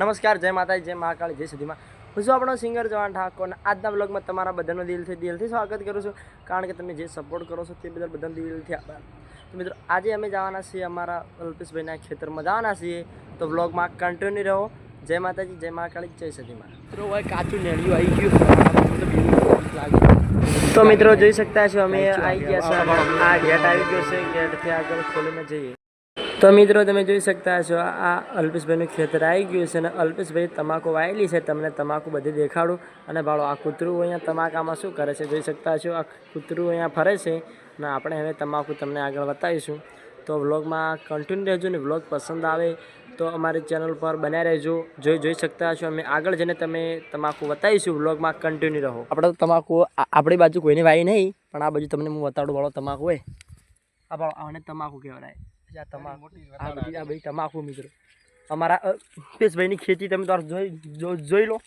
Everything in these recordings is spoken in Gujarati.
નમસ્કાર જય માતાજી જય મહાકાળી જય સુધીમાં. હું છું આપણો સિંગર જવાન ઠાકોર આજના બ્લોગમાં તમારા બધાનો દિલથી દિલથી સ્વાગત કરું છું. કારણ કે તમે જે સપોર્ટ કરો છો તે બદલ બધા દિલથી આભાર. તો મિત્રો આજે અમે જવાના છીએ અમારા અલ્પેશભાઈના ખેતરમાં. જવાના છીએ તો બ્લોગમાં કન્ટિન્યુ રહો. જય માતાજી જય મહાકાળી જય સતીમાં મિત્રો હોય કાચું નેળિયું આવી ગયું. તો મિત્રો જોઈ શકતા છો અમે આવી ગયા છે આ ગેટ આવી ગયો છે. ગેટથી આગળ ખોલીને જઈએ. તો મિત્રો તમે જોઈ શકતા છો આ અલ્પેશભાઈનું ખેતર આવી ગયું છે અને અલ્પેશભાઈ તમાકુ વાયેલી છે. તમને તમાકુ બધી દેખાડું. અને ભાળો આ કૂતરું અહીંયા તમાકામાં શું કરે છે જોઈ શકતા છો આ કૂતરું અહીંયા ફરે છે. અને આપણે હવે તમાકુ તમને આગળ બતાવીશું. તો વ્લોગમાં કન્ટિન્યુ રહેજો ને વ્લોગ પસંદ આવે તો અમારી ચેનલ પર બન્યા રહેજો. જોઈ જોઈ શકતા છો અમે આગળ જઈને તમે તમાકુ બતાવીશું. વ્લોગમાં કન્ટિન્યુ રહો. આપણે તમાકુ આપણી બાજુ કોઈને વાય નહીં પણ આ બાજુ તમને હું બતાડું વાળો તમાકુ હોય. આ ભાળો આને તમાકુ કહેવાય. આ બધી તમાકુ મિત્રો. અમારા અલ્પેશભાઈની ખેતી તમે તો જોઈ જો- જોઈ લો.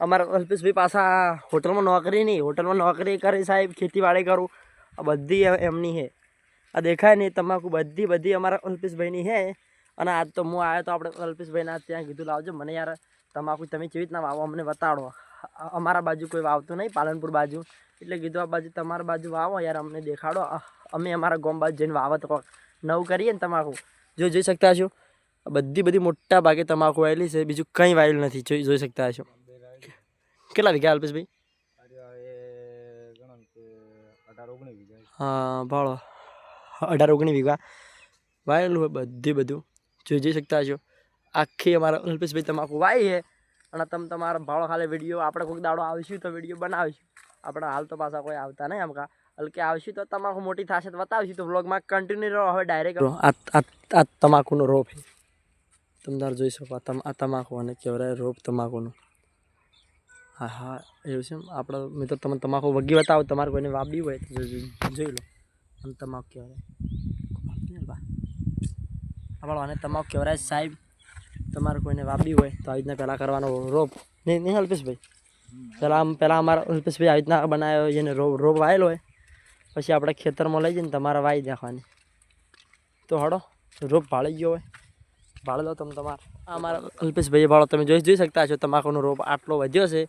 અમારા અલ્પેશભાઈ પાછા હોટલમાં નોકરી નહીં હોટલમાં નોકરી કરે સાહેબ ખેતીવાડી કરું. આ બધી એમની છે આ દેખાય નહીં તમાકુ બધી બધી અમારા અલ્પેશભાઈની છે અને આજ તો હું આવ્યો તો આપણે અલ્પેશભાઈના ત્યાં કીધું લાવજો મને યાર તમાકુ તમે કેવી રીતના વાવો અમને બતાડો. અમારા બાજુ કોઈ વાવતું નહીં, પાલનપુર બાજુ. એટલે કીધું, આ બાજુ તમારા બાજુ વાવો, યાર અમને દેખાડો. અમે અમારા ગામ બાજુ જઈને વાવત નવું કરીએ ને તમાકુ. જો, જોઈ શકતા છો બધી બધી મોટા ભાગે તમાકુ વાયેલી છે, બીજું કંઈ વાયેલું નથી. જોઈ જોઈ શકતા છો કેટલા વીઘા, અલ્પેશભાઈ? હા, ભાળો. અઢાર ઓગણી વીઘા. વાયેલું હોય બધી બધું. જોઈ જોઈ શકતા છો આખી અમારા અલ્પેશભાઈ તમાકુ વાય છે. અને તમે તમારા ભાવ ખાલી વીડિયો આપણે કોઈક દાડો આવીશું તો વીડિયો બનાવીશું. આપણે હાલ તો પાછા કોઈ આવતા નહીં આમકા હલકે આવશું તો તમાકુ મોટી થશે તો બતાવીશું. તો વ્લોગમાં કન્ટિન્યુ રહો, હવે ડાયરેક્ટ આ તમાકુનો રોપ છે. તમે તાર જોઈ શકો આ તમ- આ તમાકુ અને કહેવાય રોપ તમાકુનો. હા હા, એવું છે એમ? આપણે તો તમે તમાકુ વગી બતાવો, તમારે કોઈને વાબી હોય તો જોઈ લો. અને તમાકુ કહેવાય આપણો આને તમાકુ કહેવાય સાહેબ તમારે કોઈને વાપી હોય તો આવી રીતના પહેલાં કરવાનો રોપ. નહીં નહીં, અલ્પેશભાઈ? પહેલાં આમ, પહેલાં અમારા અલ્પેશભાઈ આવી રીતના બનાવ્યો જેને રોપ રોપ વાયેલો હોય, પછી આપણે ખેતરમાં લઈ જઈને તમારે વાવી નાખવાની. તો હડો રોપ ભાળી ગયો હોય. ભાળી દો તમે તમારે. આ અમારા અલ્પેશભાઈ ભાળો, તમે જોઈ જોઈ શકતા છો તમાકુનો રોપ આટલો વધ્યો છે.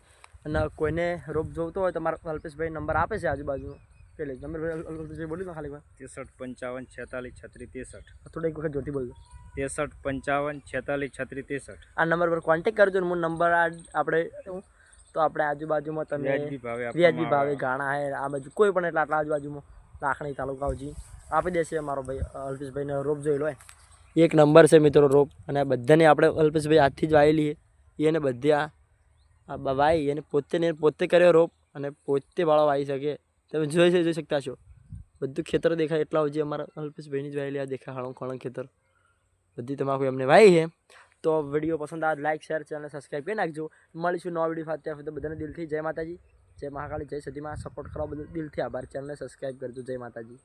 અને કોઈને રોપ જોવતો હોય તો મારા અલ્પેશભાઈ નંબર આપે છે આજુબાજુ પેલે નંબર બોલી દો ખાલી ત્રેસઠ પંચાવન છેતાલીસ છત્રીસ ત્રેસઠ. થોડા એક વખત જોતી બોલજો ત્રેસઠ પંચાવન છેતાલીસ છત્રીસ ત્રેસઠ. આ નંબર પર કોન્ટેક કરજો હું નંબર આ આપણે તો આપણે આજુબાજુમાં તમે વ્યાજબી ભાવે ઘાણા ગાણા હે આ બાજુ કોઈ પણ એટલા આટલા આજુબાજુમાં. લાખણી તાલુકા આવજી આપી દેશે મારો ભાઈ અલ્પેશભાઈને રોપ જોઈ લો એક નંબર છે મિત્રો રોપ અને બધાને આપણે અલ્પેશભાઈ હાથથી જ વાયેલી છે એને બધી આ બ- એને પોતે ને પોતે કર્યો રોપ અને પોતે વાળો વાવી શકે. તમે જોઈ જોઈ શકતા છો. બધું ખેતર દેખાય એટલા સુધી અમારા અલ્પેશભાઈની જ વાયેલી આ દેખાય, હળંગ ખળંગ ખેતર. બધી તમાકુ એમને વાઈ છે. તો વીડિયો પસંદ આવે લાઈક શેર ચેનલ સબસ્ક્રાઈબ કરી નાખજો. મળીશું નવા વીડિયો સાથે. ત્યાં બધાને દિલથી જય માતાજી. જય મહાકાળી, જય સદીમાં સપોર્ટ કરવા બદલ દિલથી આભાર. ચેનલને સબસ્ક્રાઈબ કરજો. જય માતાજી.